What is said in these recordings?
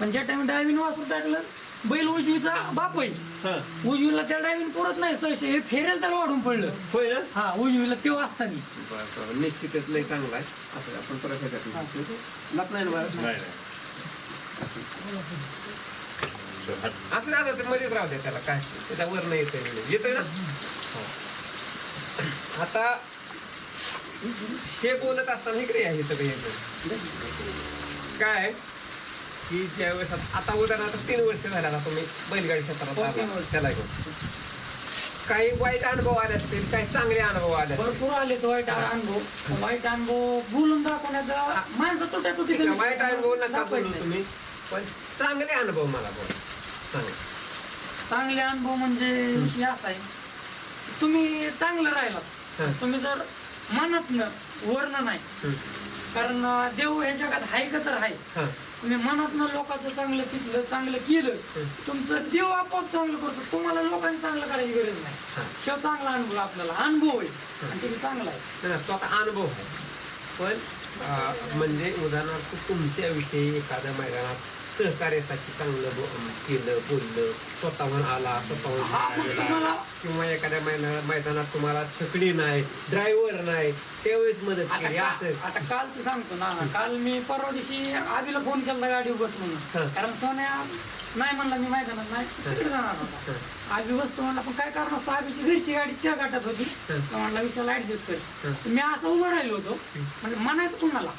पण ज्या time diving वाचून टाकलं बैल उजवीचा बाप होईल. हा. उजवीला त्या डायविंग पुरत नाही सहशे. हे फेरेल त्याला वाढून पडलं. होय ना? हा उजवीला ते बरं. निश्चितच लय चांगला आहे. असं आपण परत नाही. लाभ नाही ना बरं? नाही नाही. तर हात- असं आता ते मध्येच राहू द्या त्याला काय? त्याच्या वर नाही येतंय येतोय ना? आता हे बोलत असताना इकडे आहे इथं हे काय? की ज्यावेळेस आता- आता उदाहरणार्थ तीन वर्ष झाले आता तुम्ही बैलगाडी क्षेत्रात हो, आला. तीन वर्ष. त्याला घेऊन. काही वाईट अनुभव आले असतील काही चांगले अनुभव आले असतील. भरपूर आले तो वाईट अनुभव. वाईट अनुभव बोलून दाखवण्याचा माणसं ठीक आहे, वाईट अनुभव नका बोलू तुम्ही पण चांगले अनुभव मला बोला. चांगले. चांगले अनुभव म्हणजे विषय असा आहे. तुम्ही चांगलं राहिलात. हं. तुम्ही जर मनातनं वर्ण नाही. हं. कारण अं, देव ह्या जगात आहे का तर आहे हा. तुम्ही मनातनं लोकांचं चांगलं चितलं चांगलं केलं. तुमचं देव आपोआप चांगलं करतो. तुम्हाला लोकांनी चांगलं करायची गरज नाही. शिव चांगला अनुभव आपल्याला. अनुभव आहे. आणि ते चांगला आहे. तो आता अनुभव आहे. पण म्हणजे उदाहरणार्थ तुमच्याविषयी एखाद्या मैदानात सहकार्यासाठी चांगलं केलं बोललं स्वतःहून आला स्वतःहून किंवा एखाद्या मैदानात मैदानात तुम्हाला छकडी नाही ड्रायव्हर नाही त्यावेळेस मदत केली असं आता कालचं सांगतो ना काल मी परवा दिवशी आबीला फोन केला गाडी बस. म्हणून कारण सोन्या नाही म्हणला मी मैदानात नाही तिकडे जाणार होता आबी बसतो म्हणला पण काय कारण असतं आबीची घरची गाडी त्या गाठात होती म्हणला विषयाला ऍडजस्ट कर मी असं उभं राहिलो होतो म्हणजे म्हणायचं कुणाला.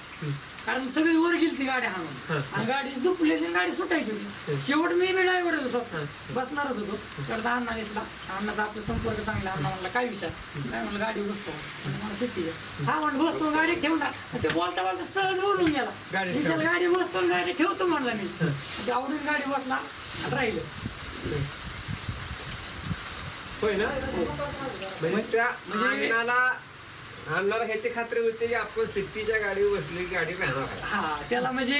कारण सगळी वर गेली ती गाडी हाणून. हं. आणि गाडी झोपलेली आणि गाडी सुटायची होती. हं. शेवट मी बी ड्रायव्हर होतो स्वतः. बसणारच होतो. तर अण्णा घेतला. अण्णाचा आपला संपर्क चांगला अण्णा म्हणला काय विषय? काय म्हणलं गाडी बसतो. मला सुट्टी हा म्हणलं बसतो गाडी ठेवला. ते बोलता बोलता सहज बोलून गेला. गाडी विशाल. गाडी बसतो गाडी ठेवतो म्हणला मी. ते आवडून गाडी बसला राहिलं. होय ना? म्हणजे त्या म्हणजे- अण्णाला ह्याची खात्री होती की आपण सिटीच्या गाडीवर बसली की गाडी राहणार आहे हा त्याला म्हणजे.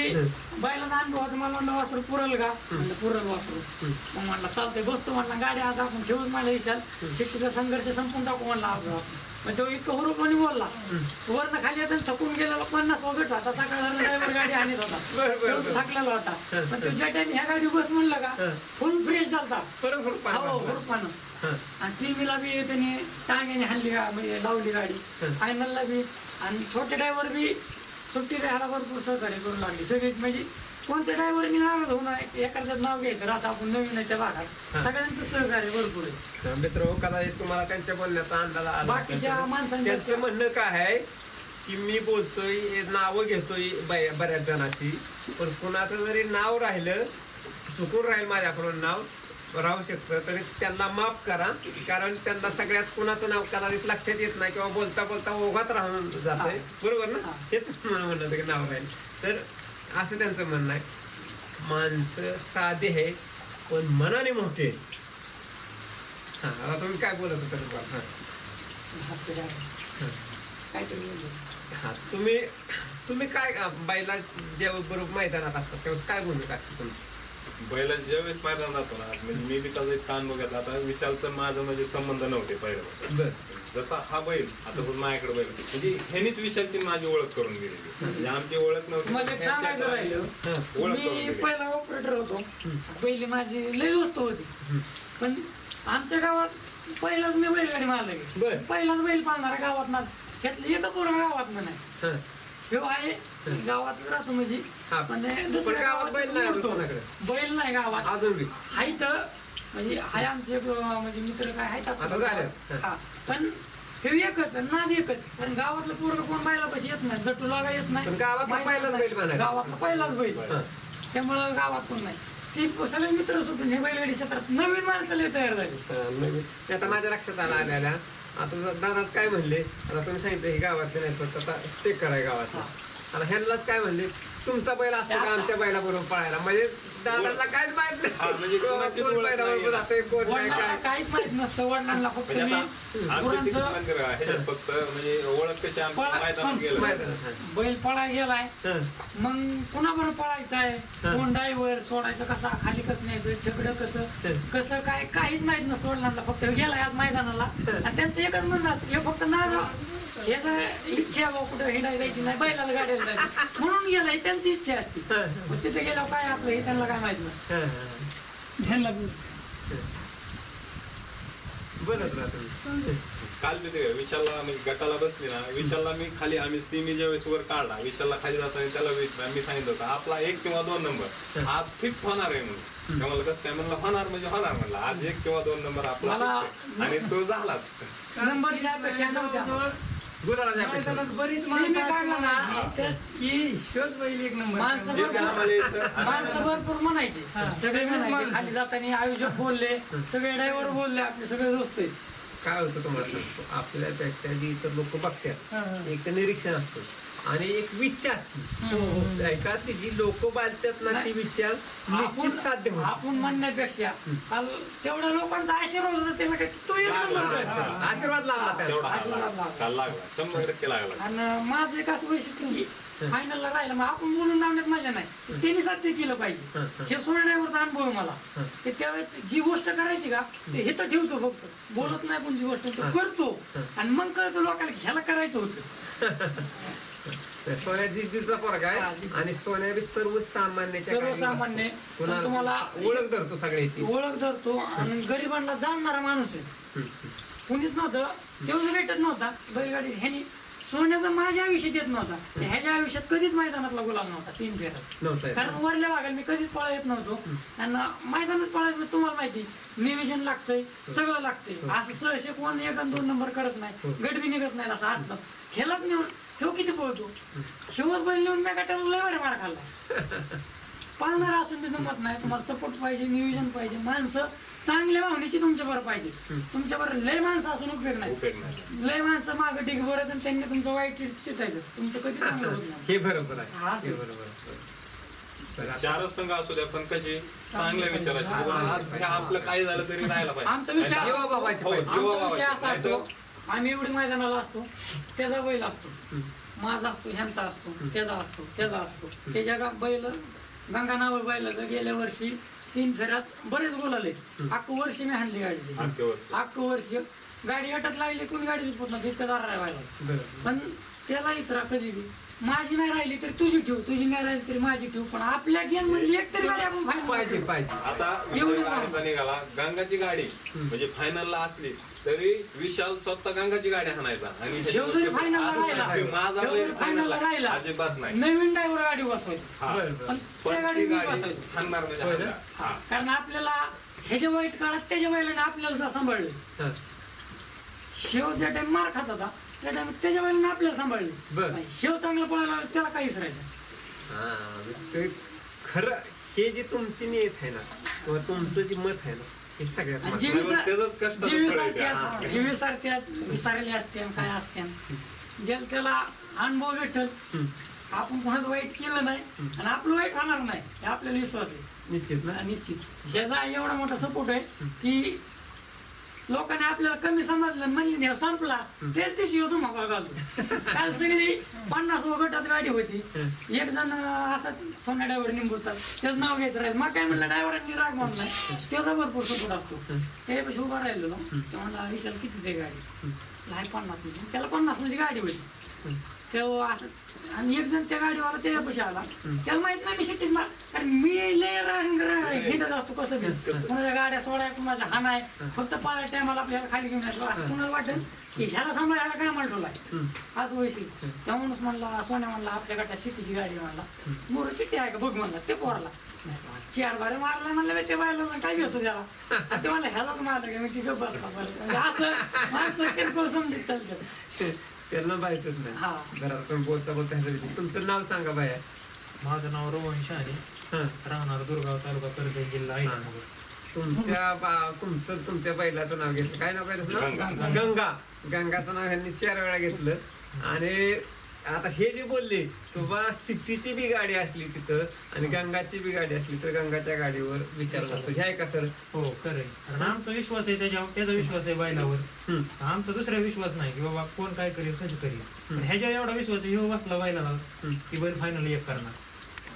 बायला अनुभव होता मला म्हणलं वासरू पुरल का म्हणलं पुरल वासरू. मग म्हणला चालतंय बसतो म्हणला गाडी आज आपण ठेवून मला विचार शेतीचा संघर्ष संपून टाकू म्हणला आपण. मग तो इतकं हुरूपणे बोलला वरनं खाली येताना थकून गेलेला पन्नास वगैरे होता सकाळ ड्रायव्हर गाडी आणत होता तो. थकलेला होता पण तो ज्या टाइम ह्या गाडी बस म्हणलं का. फुल फ्रेश झालता हो. हुरूपानं. आणि सिमीला बी त्याने टांग्याने हाणली गा म्हणजे लावली गाडी. फायनलला बी. आणि छोटे ड्रायव्हर बी सुट्टी द्यायला भरपूर सहकार्य करू लागली. सगळीच म्हणजे कोणत्या ड्रायव्हरनी नाव घेऊन एखाद्याचं नाव घ्यायचं. आता आपण नवीनच्या भागात. सगळ्यांचं सहकार्य भरपूर आहे. मित्र हो कदाचित तुम्हाला त्यांच्या बोलण्याचा अंदाज आला बाकीच्या. माणसांच्या- म्हणणं काय आहे की मी बोलतोय नावं घेतोय बऱ्याच जणांची. पण कुणाचं जरी नाव राहिलं चुकून राहील माझ्याकडून नाव राहू शकतं तरी त्यांना माफ करा कारण त्यांना सगळ्यात कुणाचं नाव कदाचित लक्षात येत नाही किंवा बोलता बोलता ओघात राहून जातंय हा. बरोबर ना. हेच होतं की नाव राहील तर असं त्यांचं म्हणणं आहे माणसं साधे आहे पण मनाने मोठे. हा आता तुम्ही काय बोलत होता? हा. हा. तुम्ही तुम्ही काय बैला जेव्हा बरोबर मैदानात असतात तेव्हा काय भूमिका असते तुमची बैला ज्यावेळेस मैदान जातो ना म्हणजे मी बी त्याचा एक कान बघितला आता विशालचं माझं म्हणजे संबंध नव्हते बर. जसा हा बैल आता पण माझ्याकडे बैल. म्हणजे ह्यानीच विशालची माझी ओळख करून गेलेली म्हणजे आमची ओळख नव्हती. तुम्हाला एक सांगायचं राहिलं. ओळख करून मी दिली. पहिला ऑपरेटर होतो. पहिली माझी लई वस्तू होती. पण आमच्या गावात पहिलाच मी बैलगाडी मारला बर. पहिलाच बैल पाळणारा गावात ना त्यातलं एका पूर्ण गावात नाही. हा. आहे गावात राहतो म्हणजे हा. पण पण दुसऱ्या गावात बैल नाही उडतो. बैल नाही गावात अजून बी तर म्हणजे हाय आमचे अं, म्हणजे मित्र काय आहेत आता. हा पण हे एकच आहे, नाद एकच पण गावातलं पोरग कोण बायला पैसे येत नाही जटू लागा येत नाही पण गावातला बायला पहिलाच नाही. बैल. गावातला पहिलाच बैल हा. त्यामुळं गावात कोण नाही ती सगळे मित्र सुटून हे बैलगाडी क्षेत्रात नवीन माणसं लय तयार झाली आता माझ्या लक्षात आलं आलेल्या आता दादाच काय म्हणले? आता तुम्ही सांगितलं हे गावातले नाही फक्त आता चेक कराय गावात हा. आता ह्यांनाच काय म्हणले? तुमचा बैल असतो का आमच्या बैला बरोबर पळायला? म्हणजे दादाला काहीच माहीत हा, म्हणजे नाही कोणाचीच कोण ओळख बैलाबरोबर नाहीये. जातंय कोण नाही वडिलांना काय? काहीच माहीत नसतं वडिलांना फक्त म्हणजे मी आता आमच्या तिकीट गुरांचं मंदिर आहे, ह्याच्यात फक्त म्हणजे ओळख कशी मैदानात गेलं. हा. बैल पळा गेलाय. हा. मग पुन्हा बरं पळायचं आहे? हा. कोण ड्रायव्हर सोडायचं कसा? खाली कसं न्यायचं? छकडं कसं? कसं काय? काहीच माहीत नसतं वडिलांना. फक्त गेलाय आज मैदानाला. आणि त्यांचं एकच म्हणणं असतं हे फक्त नाव याचा इच्छा बा कुठं हिंडायला जायची नाही बैलाला गाड्याला जायची. म्हणून गेलाय त्यांची इच्छा असते. मग तिथे गेल्यावर काय आपलं हे त्यांना काय माहीत नसतं. हा, हा. राहा तुम्ही. काल मी ते विशालला म्हणजे गटाला बसली ना विशालला मी खाली आम्ही सिमी ज्या वेळेस वर काढला विशालला खाली जाताना त्याला विचार मी सांगितलं होतं आपला एक किंवा दोन नंबर. आज फिक्स होणार आहे म्हणून. त्या मला कसं काय? म्हणलं होणार म्हणजे होणार म्हणलं. आज एक किंवा दोन नंबर आपला मला- fix आहे. आणि तो झालाच. नंबरच्या अपेक्षा नव्हत्या बोला राजा अपेक्षा. बरीच सिमी काढला ना. त्यात की शोध बैल एक नंबर माणसं जे काय भरपूर आम्हाला येतं माणसं भरपूर म्हणायचे. सगळे म्हणायचे खाली जाताना आयुष्यात बोलले सगळे ड्रायव्हर बोलले आपले सगळे दोस्त. काय होतं तुम्हाला सांगतो? आपल्यापेक्षा जी इतर लोक बघतात. एक तर निरीक्षण असतं. आणि एक असते ऐका ती जी लोक बालतात ना ती विचार निश्चित साध्य आपण होत. आपण म्हणण्यापेक्षा तेवढ्या लोकांचा आशीर्वाद होता त्याला काय तू एक नंबर. आशीर्वाद त्याला. लागला लागला. काल लागला. शंभर टक्के लागला. आणि माझं एक असं वैशिष्ट्य फायनलला राहिलं मग आपण बोलून लावण्यात मजा नाही. त्यांनी साध्य केलं पाहिजे. हे सोडण्यावरचा अनुभव आहे मला. ते त्यावेळेस जी गोष्ट करायची का ते हे. तर ठेवतो फक्त. बोलत नाही पण जी गोष्ट तो करतो. आणि मग कळतो लोकांना ह्याला करायचं होतं. सोन्या जिद्दीचा हा, आहे. आणि सोन्या बी सर्वसामान्य. पण तुम्हाला ओळख धरतो सगळ्याची. ओळख धरतो आणि गरिबांना जाणणारा माणूस आहे. कुणीच नव्हतं तेवढं भेटत नव्हता. बैलगाडी ह्यानी सोन्याचा माझ्या आयुष्यात येत नव्हता. ह्याच्या आयुष्यात कधीच मैदानातला गुलाम नव्हता तीन फेऱ्यात. कारण वरल्या भागाला मी कधीच पळा येत नव्हतो. आणि मैदानात पळायचं म्हणजे तुम्हाला माहिती निवेशन लागतंय सगळं लागतंय. असं सहसे कोण एक दोन नंबर करत नाही गट बी निघत नाही असं असतं. खेळत नेऊन ठेव किती पळतो शेवट बैल नेऊन मी गटाला लय बरे मार खाल्ला. पाळणार असून बी जमत नाही. तुम्हाला सपोर्ट पाहिजे नियोजन पाहिजे. माणसं चांगल्या भावनेची तुमच्या बरोबर पाहिजे. तुमच्या बरोबर लय माणसं असून उपयोग नाही. लय माणसं मागं ढिग भरत आणि त्यांनी तुमचं वाईट चितायचं तुमचं कधी चांगलं होत नाही. हे बरोबर आहे. हा, बरोबर. बरं, चारच संघ असू द्या पण कशी चांगल्या आज हे आपलं काही झालं तरी राहायला पाहिजे. आमचा विषय जीवा बाबाची हो, पाहिजे. जीवा आमचा विषय बाबाची. असा असतो. आम्ही एवढी मैदानाला असतो त्याचा बैल असतो माझा असतो ह्यांचा असतो त्याचा असतो त्याचा असतो. त्याच्या गा- बैल गंगा नाव बैलाचं गेल्या वर्षी तीन फेऱ्यात बरेच बोलाले अख्खं वर्षी मी हाणली गाडी अख्खे वर्ष. अख्खं वर्ष गाडी अटक लागली कोणी गाडी झुपत नव्हती इतकं दार राहायला. बरं. पण त्याला इचरा कधी बी. माझी नाही राहिली तरी तुझी ठेव तुझी नाही राहिली तरी माझी ठेव पण आपल्या गेम म्हणजे एक तरी गाडी आपण final पाहिजे करू. पाहिजे आता एवढं. गाडीचा निघाला गंगाची गाडी म्हणजे फायनलला असली तरी विशाल स्वतः गंगाची गाडी हाणायचा आणि देव जरी final ला असं राहिला, नाही, माझा देव बैल जरी final final ला ला राहिला, अजिबात नाही नवीन ड्रायव्हर गाडी बसवायची हा. बरं, बरं. पण त्या पण ती गाडी मी गाडी बसायची हाणणार म्हणजे होय ना? हाणणार. हा. कारण आपल्याला ह्याच्या वाईट काळात त्याच्या बैलाने आपल्याला सांभाळले हा. शेवटच्या टाइम मार खात होता त्या टाइम त्याच्या बैलाने आपल्याला सांभाळले. बरं. आणि शेव चांगला पळायला लागला, त्याला काहीच राहिलं हा, ते खरं हे जे तुमची नियत आहे ना किंवा तुमचं जे मत आहे ना हे सगळ्यात आणि त्याचंच कष्टाचं फळ आहे विसरले असते काय असते. ज्याला त्याला अनुभव भेटल हम्म. आपण कोणाचं वाईट केलं नाही आणि आपलं वाईट होणार नाही हे आपल्याला विश्वास आहे. निश्चित. ना निश्चित. ह्याचा एवढा मोठा सपोर्ट आहे की लोकांनी आपल्याला कमी समजलं म्हणले नाही संपला. तेच दिवशी येतो मग घालतो. काल सगळी पन्नास गटात गाडी होती. एक जण असा सोन्या ड्रायव्हर निंबूचा त्याचं नाव घ्यायचं राहील. मग काय म्हणलं ड्रायव्हरांनी राग म्हणला त्याचा भरपूर सपोर्ट असतो. त्याच्यापेक्षा उभा राहिलेलो. ते म्हणला विशाल किती ते गाडी? लहान पन्नासमध्ये. त्याला पन्नासमध्ये गाडी होती. तेव्हा असं आणि एक जण त्या गाडीवाला त्याच्यापाशी आला. त्याला माहीत नाही मी शिट्टीत मार कारण मी लय रांग हिंडत असतो कसं बी. कुणाच्या गाड्या सोडाय कुणाच्या हाणाय फक्त पाळ्या टायमाला आपल्याला खाली घेऊन यायचं. असं कुणाला वाटेल की ह्याला सांभाळायला काय म्हणतो असं वैशिष्ट्य त्या माणूस म्हणला सोन्या म्हणला आपल्या गटात शेतीची गाडी म्हणला. मोर चिठ्ठी आहे का? बघ म्हणला ते पोरला. चार बारे मारला म्हणलं ते बायला काय घेतो त्याला? ते म्हणलं ह्यालाच मारलं का? मी तिथे बसला. म्हणजे असं माणसं किरकोळ समजत चालतं. त्यांना माहितच हा. नाही तुम्ही बोलता बोलता ह्याचं विचार. तुमचं नाव सांगा बाया. माझं नाव रोहन शहाणे. हा. राहणार दुर्गाव तालुका कर्जत जिल्हा अहिल्यानगर तुमच्या बा- तुमचं तुमच्या बैलाचं नाव घेतलं. काय नाव काय त्याचं? नाव? गंगा. गंगा. गंगाचं नाव ह्यांनी चार वेळा घेतलं. आणि आता हे जे बोलले की बा सिटीची बी गाडी असली तिथं आणि गंगाची बी गाडी असली तर गंगाच्या गाडीवर विचार जातो हे आहे का तर हो खरंय कारण आमचा विश्वास आहे त्याच्यावर त्याचा विश्वास आहे बैलावर. आमचा दुसरा विश्वास नाही की बाबा कोण काय करेल कसं करेल. पण ह्याच्यावर एवढा विश्वास आहे ह्यो बसला बैलाला. की बैल फायनल एक करणार.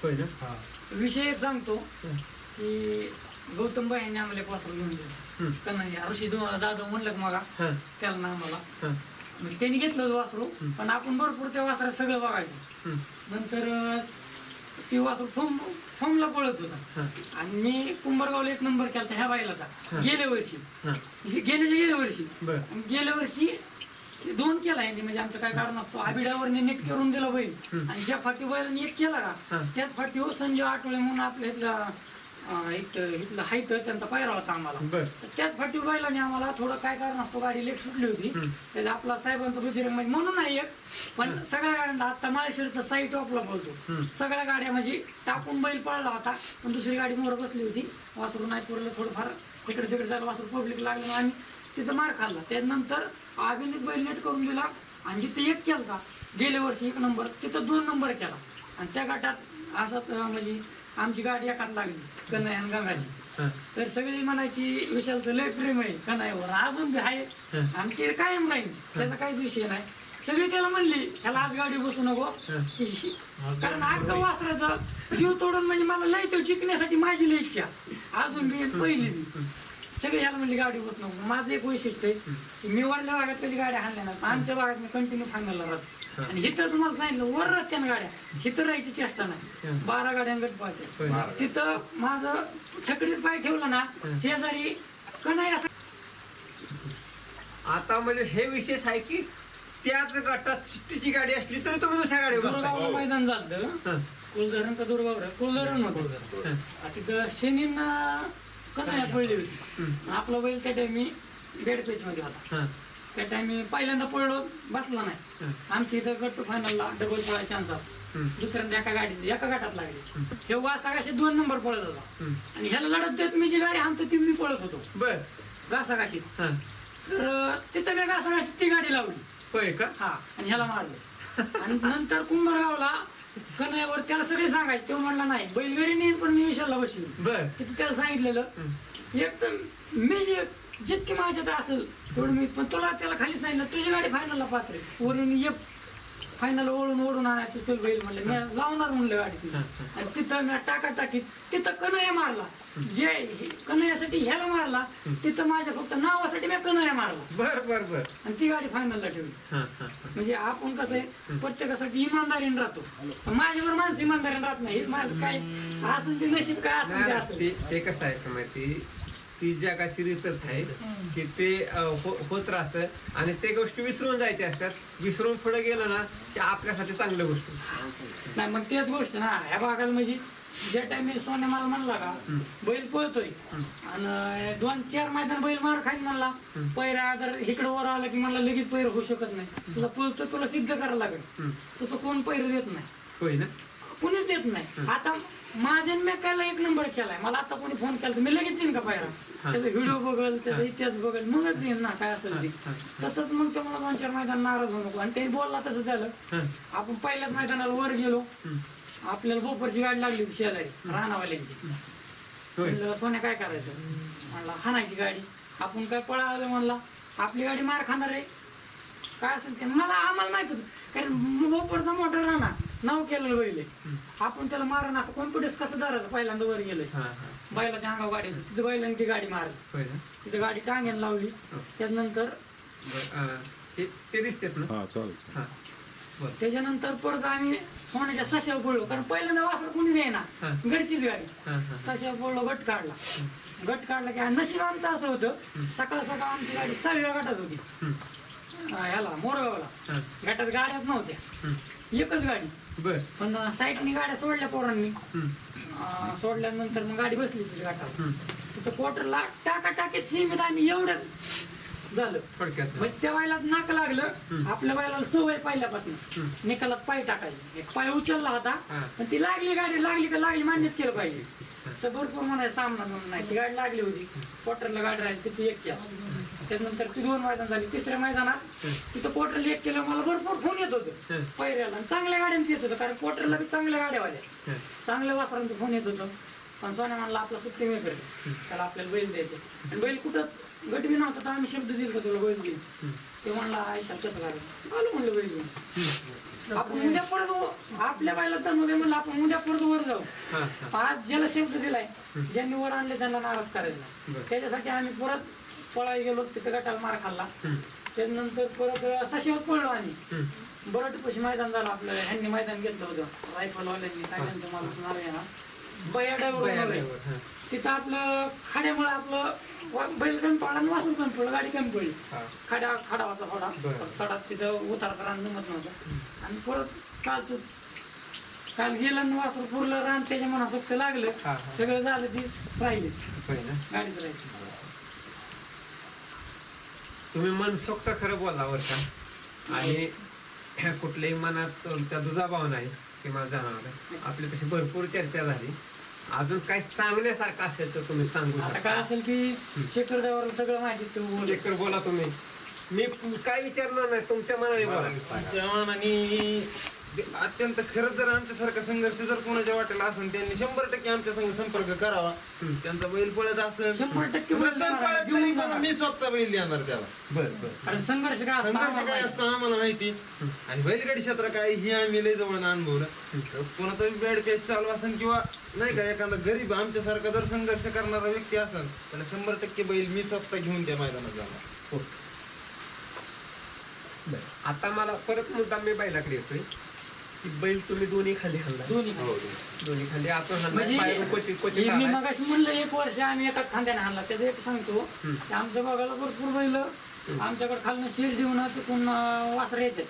होय ना? हा. विषय एक सांगतो की गौतम भाई यांनी आम्हाला एक वासरू घेऊन दिलं. ऋषी जाधव म्हणलं मग हा. त्याला ना आम्हाला हा. म्हणजे त्यांनी घेतलं वासरू पण आपण भरपूर त्या वासरात सगळं बघायचं. नंतर अं, ती वासरू फॉर्म फॉर्मला पळत होता. आणि मी कुंभरगावला एक नंबर केला ह्या बायलाचा गेल्या वर्षी. म्हणजे गेल्याच्या गेल्या वर्षी. बर. आणि गेल्या वर्षी दोन केला यांनी म्हणजे आमचं काय कारण असतो आबिडावरने नेट करून दिला बैल. आणि ज्या फाटी बैलांनी एक केला का. त्याच फाटीवर संजय आठवले म्हणून आपल्या इथला इथं इथलं हायत त्यांचा पायरा होता आम्हाला. बर. तर त्याच फाटी बैलाने आम्हाला थोडं काय कारण असतो गाडी लेट सुटली होती. त्यात आपला साहेबांचा बजरंग म्हणजे म्हणून नाही एक पण सगळ्या गाड्यांना आता माळेश्वरचा साईट टॉपला बोलतो. सगळ्या गाड्या म्हणजे टाकून बैल पळला होता पण दुसरी गाडी मोर बसली होती. वासरू नाही पुरलं थोडंफार इकडे तिकडे जायला वासरू पब्लिक लागलं आणि तिथं मार खाल्ला. त्यानंतर अभिनीत बैल नेट करून दिला आणि जिथे एक केला गेल्या वर्षी एक नंबर तिथं दोन नंबर केला. आणि त्या गटात असंच म्हणजे आमची गाडी एकात लागली कन्हैया आणि गंगाची. तर सगळी म्हणायची विशालचं लय प्रेम आहे कन्हैयावर अजून बी आहे. ते कायम राहील त्याचा काहीच विषय नाही. सगळी त्याला म्हणली त्याला आज गाडी बसू नको. कारण अख्खं वासराचा जीव तोडून म्हणजे मला लय तो जिंकण्यासाठी माझी लय इच्छा. अजून बी पहिली सगळी ह्याला म्हणली गाडी बस नको. माझं एक वैशिष्ट्य आहे मी वरल्या भागात कधी गाड्या हाणल्या नाही. आमच्या भागात मी कंटिन्यू फायनलला राहतो. आणि हिथं तुम्हाला सांगितलं वर रस्त्यानं गाड्या. हिथं राहायची चेष्टा नाही. बारा गाड्या गट पाहते. तिथं माझं छकडीत पाय ठेवलं ना शेजारी कणाय असं. आता म्हणजे हे विशेष आहे की त्याच गटात सिट्टीची गाडी असली तरी तुम्ही दुसऱ्या गाडीवर बसताय. दुर्गावला मैदान झालं हा. कुलधरण का दुर्गावर? कुलधरण आ तिथं शनीन कन्हैया पडली होती. आपला बैल त्या टाइमी बेड पेच मध्ये होता. हा. त्या टाइमी पहिल्यांदा पडलो बसला नाही. आमच्या इथं गट फायनलला डबल पळायचा चान्स असतो. दुसऱ्यांदा एका गाडीत एका गाठात लागली. तेव्हा असा दोन नंबर पळत होता. आणि ह्याला लढत देत मी जी गाडी आणतो ती मी पळत होतो. बर. घासाघाशीत. तर तिथं मी घासाघाशीत ती गाडी लावली. होय का? हा आणि ह्याला मारलं. आणि नंतर कुंभरगावला कन्हैयावर त्याला सगळे सांगायचे तो म्हणला नाही बैल घरी नेईन पण मी विशालला बसवी बर. तिथे त्याला सांगितलेलं एक तर मी जे जितकी माझ्यात असेल तेवढं मी पण तुला त्याला खाली सांगितलं तुझी गाडी फायनलला पात्र वरून ये फायनल ओढून ओढून आणायचं चल बैल म्हणलं. मी लावणार म्हणलं गाडी तिथं. आणि तिथं मी टाका टाकीत तिथं कन्हैया मारला. जे हे- कन्हैयासाठी ह्याला मारला तिथं माझ्या फक्त नावासाठी मी कन्हैया मारला. बर बर बर. आणि ती गाडी फायनलला ठेवली. हा, हा. म्हणजे आपण कसं आहे प्रत्येकासाठी इमानदारीने राहतो. माझ्यावर माणसं इमानदारीने राहत नाही हे माझं काय असं ते नशीब काय असं ते नाही, असं. ते ते कसं आहे का माहिती? ती जगाची रीतच आहे. की ते हो- होत राहतं. आणि ते गोष्टी विसरून जायचे असतात. विसरून पुढे गेलं ना की आपल्यासाठी चांगल्या गोष्टी. नाही मग तेच गोष्ट ना ह्या भागाला म्हणजे ज्या टाइम सोन्या मला म्हणला का बैल पळतोय. आणि दोन चार मैदान बैल मार खाईन म्हणला. पैरा जर इकडे वर आला की मला लगेच पैर होऊ शकत नाही. तुला पळतोय तुला सिद्ध करायला लागेल. तसं कोण पैर देत नाही. होय ना? कोणीच देत नाही. आता माझ्या मी कायला एक नंबर केलाय. मला आता कोणी फोन केला तर मी लगेच देईन का पायरा त्याचा व्हिडिओ बघल त्याचा इतिहास बघल मगच देईन ना काय असेल ते. तसंच मग तो मला दोन चार मैदान नाराज होऊ नको. आणि त्यांनी बोलला तसं झालं. आपण पहिल्याच मैदानाला वर गेलो. आपल्याला बोपरची गाडी लागली होती शेजारी राणावाल्यांची म्हणलं सोन्या काय करायचं? म्हणला हाणायची गाडी. आपण काय पळालं म्हणला आपली गाडी मार खाणार आहे. काय असेल ते. मला आम्हाला माहीत होतं. कारण बोपरचा मोठा राणा. नाव केलेलं बैल आहे. आपण त्याला मारण असं कॉन्फिडन्स कसं धरायचं? पहिल्यांदा वर गेलोय हा हा. बैलाच्या अंगावर गाडी होती. तिथं बैलांनी ती गाडी मारली. होय ना? तिथं गाडी टांग्यान लावली. त्याच्यानंतर बर, अं, ते- ते दिसतेत ना? हा चालेल हा. बर. त्याच्यानंतर परत आम्ही सोन्याच्या सशावर पडलो कारण पहिल्यांदा वासर कोणी देईना. हा. घरचीच गाडी. हा हा. सशावर पडलो गट काढला. गट काढला की नशीब आमचं असं होतं. सकाळ सकाळ आमची गाडी सहाव्या गटात होती. अं, ह्याला मोरगावला. हा. गटात गाड्याच नव्हत्या. एकच गाडी. बर. पण साईडनी गाड्या सोडल्या पोरांनी. अं, सोडल्यानंतर मग गाडी बसली तुझी गाठात हम्म. तिथं क्वार्टरला टाका टाकीत सीमित आम्ही एवढं झालं. थोडक्यात. मग त्या बायलाच नाक लागलं. आपल्या बायला सवय पहिल्यापासून. निकालात पाय टाकायची. एक पाय उचलला होता. हा. पण ती लागली गाडी लागली का लागली मान्यच केलं पाहिजे. असं भरपूर म्हणायचं सामना म्हणून नाही. ती गाडी लागली होती. क्वार्टरला गाडी राहिली तिथे एक केला. त्यानंतर ती दोन मैदान झाली तिसऱ्या मैदानात तिथं क्वार्टरला एक केलं मला भरपूर फोन येत होतं पहिल्याला आणि चांगल्या गाड्यांचं येत होतं कारण क्वार्टरला बी चांगल्या गाड्या वाल्या चांगल्या वासरांचं फोन येत होतं. पण सोन्या म्हणला आपला सुट्टी मी करेल त्याला आपल्याला बैल द्यायचं. आणि बैल कुठंच गट बी नव्हता तर आम्ही शब्द दिल का तुला बैल घेईन ते म्हणला आयुष्या कसं करायचं आलो म्हणलं बैल घेऊन. आपण उद्या परत व- आपल्या बायला तर मध्ये म्हणलं आपण उद्या परत वर जाऊ. आज ज्याला शब्द दिलाय ज्यांनी वर आणले त्यांना नाराज करायचा. त्याच्यासाठी आम्ही परत पळाई गेलो तिथं गटाला मार खाल्ला. त्यानंतर परत सशिवत पडलो आणि बरट पशी मैदान झालं आपलं ह्यांनी मैदान घेतलं होतं. रायफलवाल्यांनी काय त्यांचं मला नाव आहे ना बया ड्रायव्हर. तिथं आपलं खाड्यामुळे आपलं वा- बैल कमी पडला आणि वासून कमी पडलं गाडी कमी पडली. खाड्या खाडा होता थोडा. चढात तिथं उतार करा जमत नव्हतं. आणि परत कालच काल गेलं आणि वासर पुरलं रान त्याच्या मनासक्त लागलं. सगळं झालं ती राहिलीच. गाडीच राहिली. तुम्ही मनसोक्त खरं बोलला बरं का. आणि कुठल्याही मनात तुमचा दुजाभाव नाही की मला जाणवलं आपली तशी भरपूर चर्चा झाली. अजून काय सांगण्यासारखं असेल तर तुम्ही सांगू आता शकता. काय असेल की शेखर ड्रायव्हर सगळं माहिती तो बोल लेकर बोला तुम्ही. मी काय विचारणार नाही तुमच्या मनाने बोला. मनाने सांगा. जेवण आणि ते अत्यंत खरंच जर आमच्यासारखा संघर्ष जर कोणाच्या वाटेला असेल त्यांनी शंभर टक्के आमच्या संग संपर्क करावा. त्यांचा बैल पळत असेल शंभर टक्के बैल नसेल जाणार, पळत घेऊन तरी पण जाणार. मी स्वतः बैल देणार त्याला. बर बर. कारण संघर्ष काय असतो संघर्ष आम्हाला काय माहिती. असतं आम्हाला माहिती? आणि बैलगाडी क्षेत्र काय ही आम्ही लय जवळ अनुभवलं. तर कोणाचा बॅड पॅच चालू असेल किंवा नाही का एखादा गरीब आमच्यासारखा जर संघर्ष करणारा व्यक्ती असेल त्याला शंभर टक्के बैल मी स्वतः घेऊन त्या मैदानात जाणार. हो. बर. आता मला परत मुद्दा मी बैलाकडे येतोय. की बैल तुम्ही दोन्ही खाली हल्ला दोन्ही हो, दोन्ही. खाली. आपण हल्ला म्हणजे हे मी. मगाशी म्हणलं एक वर्ष आम्ही एकाच खांद्याने आणला त्याचं एक सांगतो की आमच्या भागाला भरपूर बैल. आमच्याकडे खालनं शेर देऊन तिकून वासर येते.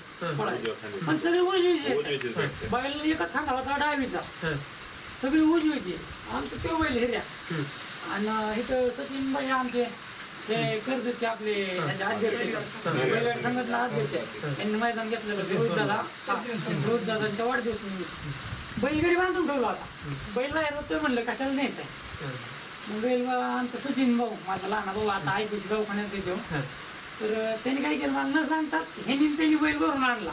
पण सगळे उजवीचे. बैल एकच खांदा होता डावीचा. हा. सगळी उजवीची. आमचं ते बैल हिऱ्या. आणि इथं सचिन भाई आमचे. हे कर्जचे आपले अध्यक्ष बैलगाडी संघटना अध्यक्ष यांनी मैदान घेतलेलं वाढदिवस. बैलगाडी बांधून ठेवला होता. बैल बाहेर होतं म्हणलं कशाला न्यायचं आहे? मग बैल आमचा सचिन भाऊ माझा लहान भाऊ आता आयपीसी दवाखान्यात येतो हा. तर त्यांनी काय केलं मला न सांगतात ह्यांनी त्यांनी बैल भरून आणला.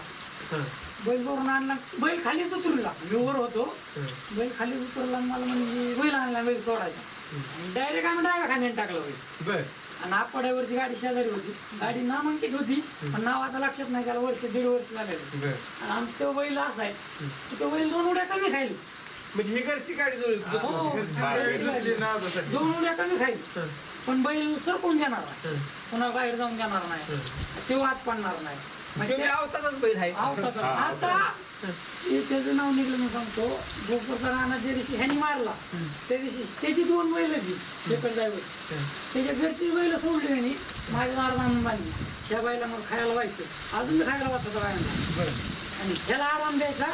हा. बैल भरून आणला. बैल खालीच उतरला. मी वर होतो. हा. बैल खाली उतरला मला म्हणजे बैल आणला बैल सोडायचा. डायरेक्ट आम्ही डाव्या खांद्याने टाकला बैल. आणि आपड्यावरची गाडी शेजारी होती. गाडी नामांकित होती पण नाव आता लक्षात नाही त्याला वर्ष दीड वर्ष बर. आणि आमचा तो बैल असा आहे की तो बैल दोन उड्या कमी खाईल. म्हणजे ही घरची गाडी जोडली हो. नावासाठी. दोन उड्या कमी खाईल. पण बैल सरकून घेणार नाही. हं. पुन्हा बाहेर जाऊन घेणार नाही. ते वाद पडणार नाही. म्हणजे तुम्ही आवतातच बैल आहे. आवताच. आता ते त्याचं नाव निघलं मी सांगतो. गोपूरचा राणा ज्या दिवशी ह्यानी मारला त्या दिवशी त्याची दोन बैल जी शेकड जायवर त्याच्या घरची बैल सोडली ह्यानी माझ्या आणून बांधली त्या बाईला मग खायला व्हायचं. अजून बी खायला वाटतं बायांना. आणि ह्याला आराम द्यायचा.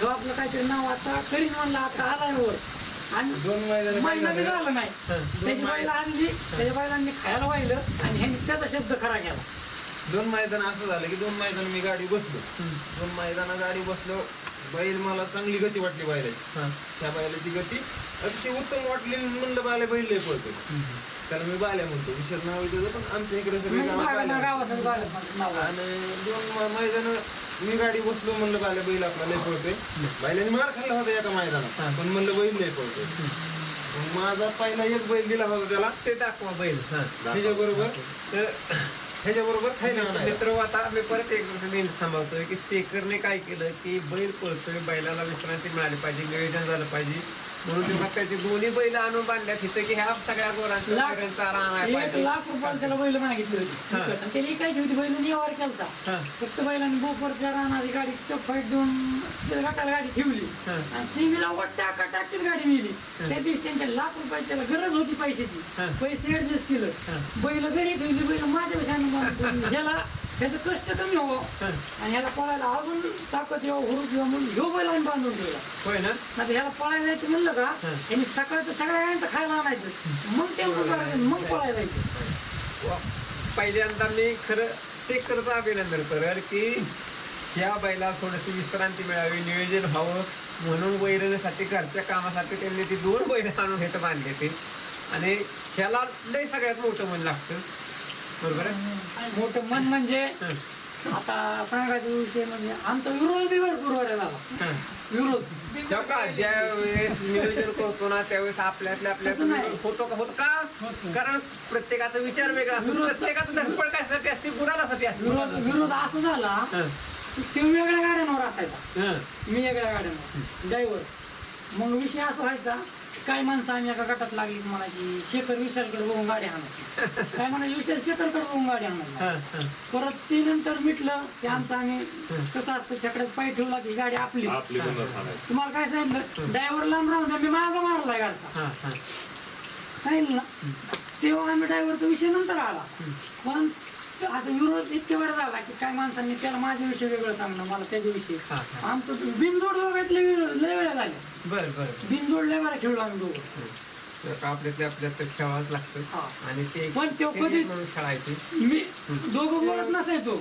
जो आपलं काहीतरी नाव आता करीन म्हणलं आता आलाय वर. आणि महिना बी झालं. नाही. त्याची बैल आणली त्याच्या बैलांनी खायला वाहिलं आणि ह्यांनी त्याचा शब्द खरा केला. दोन मैदान असं झालं की दोन मैदान मी गाडी बसलो. दोन मैदाना गाडी बसलो बैल मला चांगली गती वाटली बैलाची त्या बैलाची गती अतिशय उत्तम वाटली म्हणलं बायला बैल लय पळतो त्याला मी बाल्या म्हणतो विशेष नाव त्याचं पण आमच्या इकडे सगळे म्हणजे बाल्या. आणि दोन मैदान मी गाडी बसलो म्हणलं बायला बैल आपला लय पळतोय. बैलाने मार खाल्ला होता एका मैदानात पण म्हणलं बैल लय पळतोय. माझा पहिला एक बैल दिला होता त्याला. ते दाखवा बैल. हा. ह्याच्या बरोबर तर ह्याच्या बरोबर खायला मित्र आता मी परत एक गोष्ट नेहमी थांबवतोय की शेखरने काय केलं की बैल पळतोय बैलाला विश्रांती मिळाली पाहिजे नियोजन झालं पाहिजे. म्हणून तेव्हा त्याचे दोन्ही बैल आणून बांधल्या तिथे की ह्या सगळ्या गोरांचा लाख चारा आणायला एक पाहिजे लाख रुपयाला त्याला बैल मागितली होती हा. विकत. आणि त्याला इकायची होती बैल व्यवहार केलता हा. फक्त बैलांनी बोपरच्या राहणारी गाडी फाईट देऊन त्या गटाला गाडी ठेवली हा. आणि सीमीला वट्टा टाकीत गाडी नेली त्या दिवशी त्यांच्या लाख रुपयाची त्याला गरज होती पैशाची हा. पैसे ऍडजस्ट केलं बैल घरी ठेवली बैल माझ्या पेक्षा ह्याला त्याचं कष्ट कमी व्हावं आणि ह्याला पळायला अजून ताकद यावं हुरूप यावं म्हणून ह्यो बैल आम्ही बांधून ठेवला. होय ना? आता ह्याला पळायला जायचं म्हणलं का यांनी सकाळचं सगळ्या गाड्यांचं खायला आणायचं. मग टेम्पो करायचं मग पळायला जायचं. पहिल्यांदा मी खरं शेखरचं अभिनंदन करेल की या बैला थोडीशी विश्रांती मिळावी नियोजन व्हावं म्हणून वैरणीसाठी घरच्या कामासाठी त्यांनी ती दोन बैल आणून घेतं बांधले ते आणि ह्याला लय सगळ्यात मोठं मन लागतं. बरोबर मोठं मन म्हणजे. आता सांगायचा विषय म्हणजे आमचा विरोध बी भरपूर वाढला झाला. विरोध. तेव्हा का ज्या वेळेस नियोजन करतो ना त्यावेळेस आपल्यातल्या आपल्या तसं नाही. होतो का? होत का? कारण प्रत्येकाचा विचार वेगळा असतो. विरोध- प्रत्येकाचं धडपड कशासाठी असते गुरालासाठी विरोध विरोध असा झाला हं. की तो वेगळ्या गाड्यांवर असायचा. हं. मी वेगळ्या गाड्यांवर. ड्रायव्हर. मग विषय असा व्हायचा काय माणसं आम्ही एका गटात लागली म्हणायची शेखर विशालकडे बघून गाडी हाणायची काय म्हणायची विशाल शेखरकडे बघून गाडी हा, हा. परत ते नंतर मिटलं ते आमचं आम्ही कसं असतं छकड्यात पाय ठेवला की गाडी आपली. आपली बंद थांबायची तुम्हाला काय सांगितलं? ड्रायव्हर लांब राहून मी माझा मारलाय गाडचा. हा, हा. सांगितलं ना? तेव्हा आम्ही ड्रायव्हरचा विषय नंतर आला. पण असं विरोध इतके वेळ झाला की काय माणसांनी त्याला माझ्याविषयी वेगळं सांगणं मला त्याच्याविषयी. हा, हा. आमचं बिनजोड दोघातले लय वेळा झाले. बरं बरं बिनजोड लय वेळा खेळलो आम्ही दोघं. तर खेळावंच लागतं. आणि ते पण तो म्हणून खेळायचे. मी दोघं बोलत नसायचो.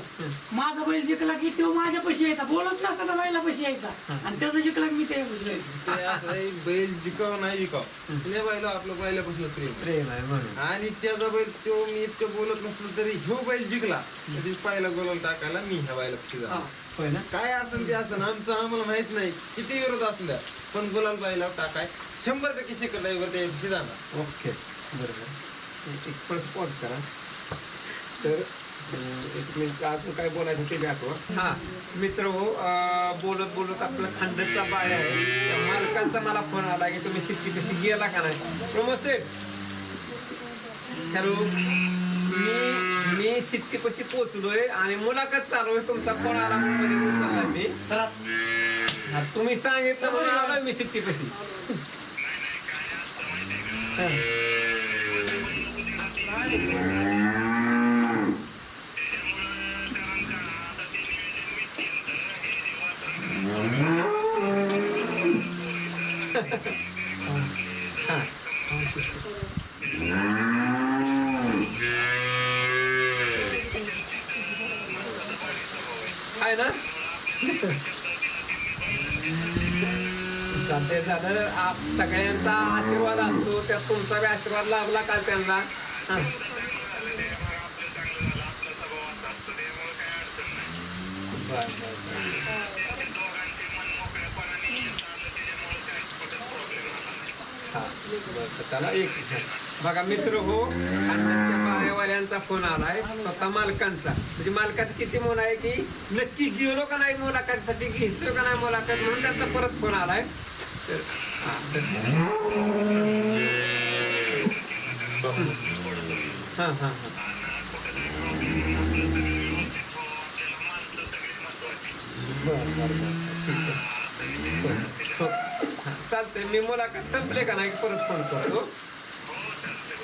माझा बैल जिंकला की तो माझ्या पशी यायचा. बोलत नसता तर बैला पशी यायचा. आणि त्याचा जिंकला की मी ते बैल जिकाव नाही जिकाव. त्या बैला आपलं पहिल्यापासून प्रेम. प्रेम आहे म्हणून आणि त्याचा बैल तो मी इतकं बोलत नसलो तरी ह्यो बैल जिंकला. तरी पहिला गोल टाकायला मी ह्या बैला हा. होय ना? काय असेल ते असं आमचं आम्हाला माहीत नाही. किती विरोध असल्या पण गुलाल बैला टाकाय शंभर टक्के शेकर ड्रायव्हर त्या दिवशी जाणार ओके बरोबर एक पण स्पॉट करा. तर अं, एक मिनिट अजून काय बोलायचं ते बी आठवा. हा. मित्र हो अं, बोलत बोलत आपलं खंडचा बाळ आहे. त्या मालकांचा मला फोन आला की तुम्ही शिट्टी कशी गेला का नाही? प्रमोद सेठ हॅलो. मी मी सिट्टी पशी पोचलोय आणि मुलाखत चालू आहे तुमचा फोन आला उचलला मी. हा, तुम्ही सांगितलं म्हणून आलोय मी सिट्टी पशी आहे ना सध्या आप सगळ्यांचा आशीर्वाद असतो. त्यात तुमचा बी आशीर्वाद लाभला का त्यांना? हा. त्याला एक बघा मित्र हो अण्णांच्या फोन आलाय. स्वतः मालकांचा. म्हणजे मालकाचं किती मोन आहे की नक्की गेलो का नाही मुलाखतीसाठी घेतो का नाही मुलाखत म्हणून त्यांचा परत फोन आलाय. हां हां हां हा बरं बरं बरं ठीक आहे बरं. हो. हा, चालतंय मी मुलाखत संपले का नाही परत फोन करतो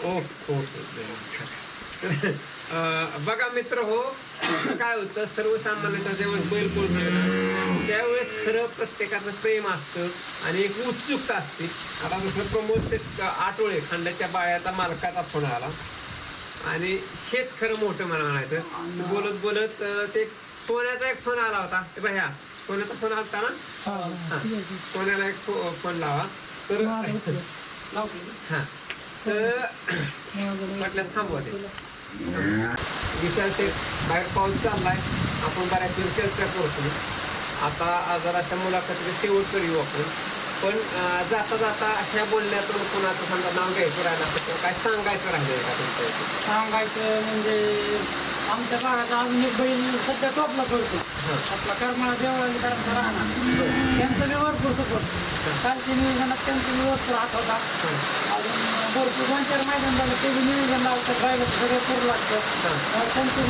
ओके ओके अं, बघा मित्र हो काय होतं सर्वसामान्यांचा जेव्हा बैल ना त्यावेळेस खरं प्रत्येकाचं प्रेम असतं आणि एक उत्सुकता असते. आता दुसरं प्रमोद शेट आठवळे खंडाच्या बायाचा मालकाचा फोन आला. आणि हेच खरं मोठं मला म्हणायचं बोलत बोलत ते सोन्याचा एक फोन आला होता. ते भैया सोन्याचा फोन आला होता ना? हा. सोन्याला एक फोन लावा. तर हा तर म्हटल्यास थांबवा शेठ बाहेर पाऊस चाललाय आपण बऱ्याच वेळ चर्चा करतो आता जराशा मुलाखतीचा शेवट करू आपण. पण जाता जाता ह्या बोलण्यातून कोणाचं समजा नाव घ्यायचं राहिलं तर काय सांगायचं राहिलं का तुमच्या इथे? सांगायचं म्हणजे आमच्या भागात अजून एक बैल सध्या टॉपला पडतो आपला करमाळा देवळाली करायचा राहणार. त्यांचं बी भरपूर सपोर्ट कालच्या नियोजनात त्यांचं बी भरपूर हात होता अजून भरपूर दोन मैदान झालं ते नियोजन लावतं ड्रायव्हर सगळं करू लागतं. त्यांचं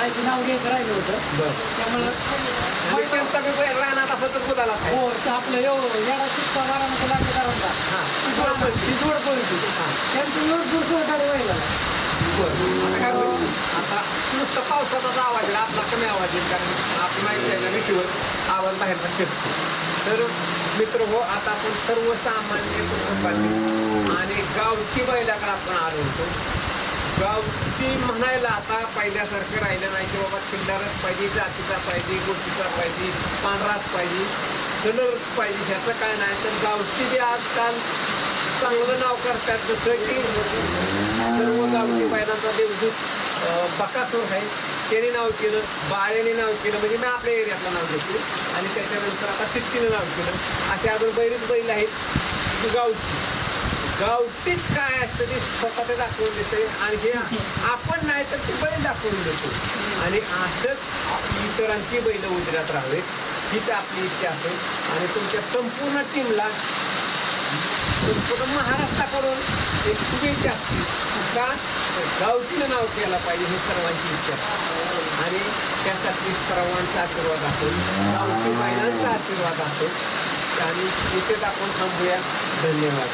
आहे ते नाव घ्यायचं राहिलं होतं त्यामुळं राहणार असं तर पाहिजे. हो आपलं यो येडा शिक्का बारामती हा. ती जोड पडली त्यांचं भरपूर सहकार्य व्हायला बरं. आता काय होईल? आता नुसतं पावसाचा आवाज आपला कमी आवाज येईल कारण आपण माहिती आहे ना ऋषीवर आवाज बाहेरचा फिरतो. तर मित्र हो आता आपण सर्वसामान्य कुटुंबातील आणि गावठी बैलाकडे आपण आलो होतो. गावठी म्हणायला आता पहिल्यासारखं राहिलं नाही की बाबा किल्लारच पाहिजे जातीचा पाहिजे गोष्टीचा पाहिजे पांढराच पाहिजे कलरच पाहिजे ह्याचं काय नाही. तर गावठी जे आजकाल चांगलं नाव करतात जसं की सर्व गावठी बैलांचा देवदूत बकासूर आहे. त्याने नाव केलं बाळेने नाव केलं म्हणजे मी आपल्या एरियातलं नाव घेतो आणि त्याच्यानंतर आता सिटकीनं नाव केलं. असे अजून बैलच बैल आहेत. गावची गावठीच काय असतं ते स्वतः ते दाखवून देते. आणि हे आपण नाही तर ते बैल दाखवून देतो. आणि असंच इतरांची बैल उतरत राहावेत. हीच आपली इच्छा असेल आणि तुमच्या संपूर्ण टीमला संपूर्ण महाराष्ट्राकडून एक शुभेच्छा असते का? गावठीनं नाव केलं पाहिजे हे सर्वांची इच्छा. आणि त्यासाठी सर्वांचा आशीर्वाद असतो. गावठी महिलांचा आशीर्वाद असतो. आणि इथेच आपण थांबूया. धन्यवाद.